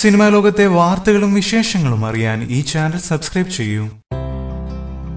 Cinema ലോകത്തെ വാർത്തകളും വിശേഷങ്ങളും അറിയാൻ ഈ ചാനൽ സബ്സ്ക്രൈബ് ചെയ്യൂ.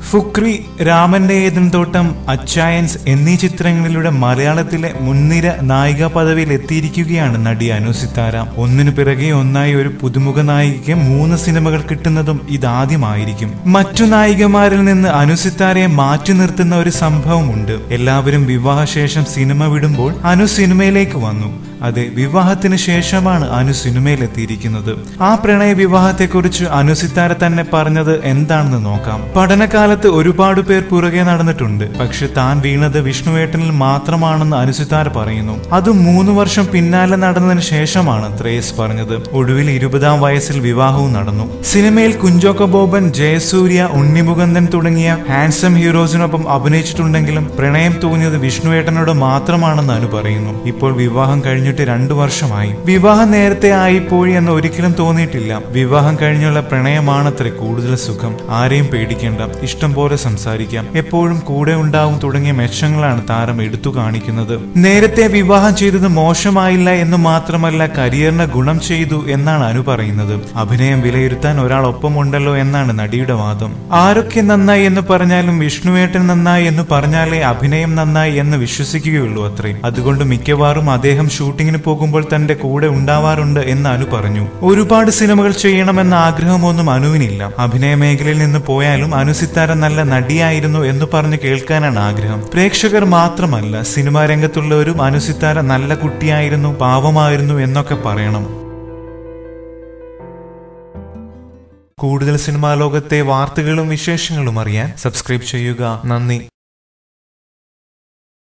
ഫുക്രി രാമന്റെ ഏതൻ തോട്ടം അച്ചായൻസ് എന്നീ ചിത്രങ്ങളിലൂടെ മലയാളത്തിലെ മുൻനിര നായിക പദവിയിൽ എത്തിയിരിക്കുകയാണ് നടി അനു സിത്താര ഒന്നിനു പിറകെ ഒന്നായി ഒരു പുതുമുഖ നായികയ്ക്ക് മൂന്ന് സിനിമകൾ കിട്ടുന്നതും ഇതാദ്യമായിരിക്കും. മറ്റു നായികമാരിൽ നിന്ന് അനു സിത്താരയെ മാറ്റി നിർത്തുന്ന ഒരു സംഭവമുണ്ട്. എല്ലാവരും വിവാഹശേഷം സിനിമ വിടുമ്പോൾ അനു സിനിമയിലേക്ക് വന്നു. അതെ വിവാഹത്തിന് ശേഷമാണ് അനു സിനിമയിലെത്തിയിരിക്കുന്നത്. ആ പ്രണയ വിവാഹത്തെക്കുറിച്ച് അനു സിത്താര തന്നെ പറഞ്ഞത് എന്താണെന്ന് നോക്കാം. പഠനകാലത്ത് ഒരുപാട് പേർ പുറകെ നടന്നിട്ടുണ്ട്. പക്ഷെ താൻ വീണത് വിഷ്ണുവേട്ടനിൽ മാത്രമാണെന്ന് അനുസിത്താര പറയുന്നു. അതും മൂന്ന് വർഷം പിന്നാലെ നടന്നതിന് ശേഷമാണ് ത്രേസ് പറഞ്ഞത്. ഒടുവിൽ ഇരുപതാം വയസ്സിൽ വിവാഹവും നടന്നു. സിനിമയിൽ കുഞ്ചോക്ക ബോബൻ ജയസൂര്യ ഉണ്ണിമുകന്ദൻ തുടങ്ങിയ ഹാൻസം ഹീറോസിനൊപ്പം അഭിനയിച്ചിട്ടുണ്ടെങ്കിലും പ്രണയം തോന്നിയത് വിഷ്ണുവേട്ടനോട് മാത്രമാണെന്ന് അനു പറയുന്നു. ഇപ്പോൾ വിവാഹം കഴിഞ്ഞിട്ട് രണ്ടു വർഷമായി. വിവാഹം നേരത്തെ ആയിപ്പോയി എന്ന് ഒരിക്കലും തോന്നിയിട്ടില്ല. വിവാഹം കഴിഞ്ഞുള്ള പ്രണയമാണത്രേ കൂടുതൽ സുഖം. ആരെയും പേടിക്കേണ്ട. ഇഷ്ടം പോലെ സംസാരിക്കാം. എപ്പോഴും കൂടെ ഉണ്ടാവും തുടങ്ങിയ മെച്ചങ്ങളാണ് താരം എടുത്തു കാണിക്കുന്നത്. നേരത്തെ വിവാഹം ചെയ്തത് മോശമായില്ല എന്ന് മാത്രമല്ല കരിയറിന് ഗുണം ചെയ്തു എന്നാണ് അനു പറയുന്നത്. അഭിനയം വിലയിരുത്താൻ ഒരാൾ ഒപ്പമുണ്ടല്ലോ എന്നാണ് നടിയുടെ വാദം. ആരൊക്കെ നന്നായി എന്ന് പറഞ്ഞാലും വിഷ്ണുവേട്ടൻ നന്നായി എന്ന് പറഞ്ഞാലേ അഭിനയം നന്നായി എന്ന് വിശ്വസിക്കുകയുള്ളൂ അത്രേ. അതുകൊണ്ട് മിക്കവാറും അദ്ദേഹം ഷൂട്ടിങ്ങിന് പോകുമ്പോൾ തന്റെ കൂടെ ഉണ്ടാവാറുണ്ട് എന്ന് അനു പറഞ്ഞു. ഒരുപാട് സിനിമകൾ ചെയ്യണമെന്ന ആഗ്രഹമൊന്നും അനുവിനില്ല. അഭിനയ മേഖലയിൽ നിന്ന് പോയാലും അനു സിത്താര നല്ല നടിയായിരുന്നു എന്ന് പറഞ്ഞു കേൾക്കാനാണ് ആഗ്രഹം. പ്രേക്ഷകർ മാത്രമല്ല സിനിമാ രംഗത്തുള്ളവരും അനു സിത്താര നല്ല കുട്ടിയായിരുന്നു പാവമായിരുന്നു എന്നൊക്കെ പറയണം. കൂടുതൽ സിനിമാ ലോകത്തെ വാർത്തകളും വിശേഷങ്ങളും അറിയാൻ സബ്സ്ക്രൈബ് ചെയ്യുക. നന്ദി.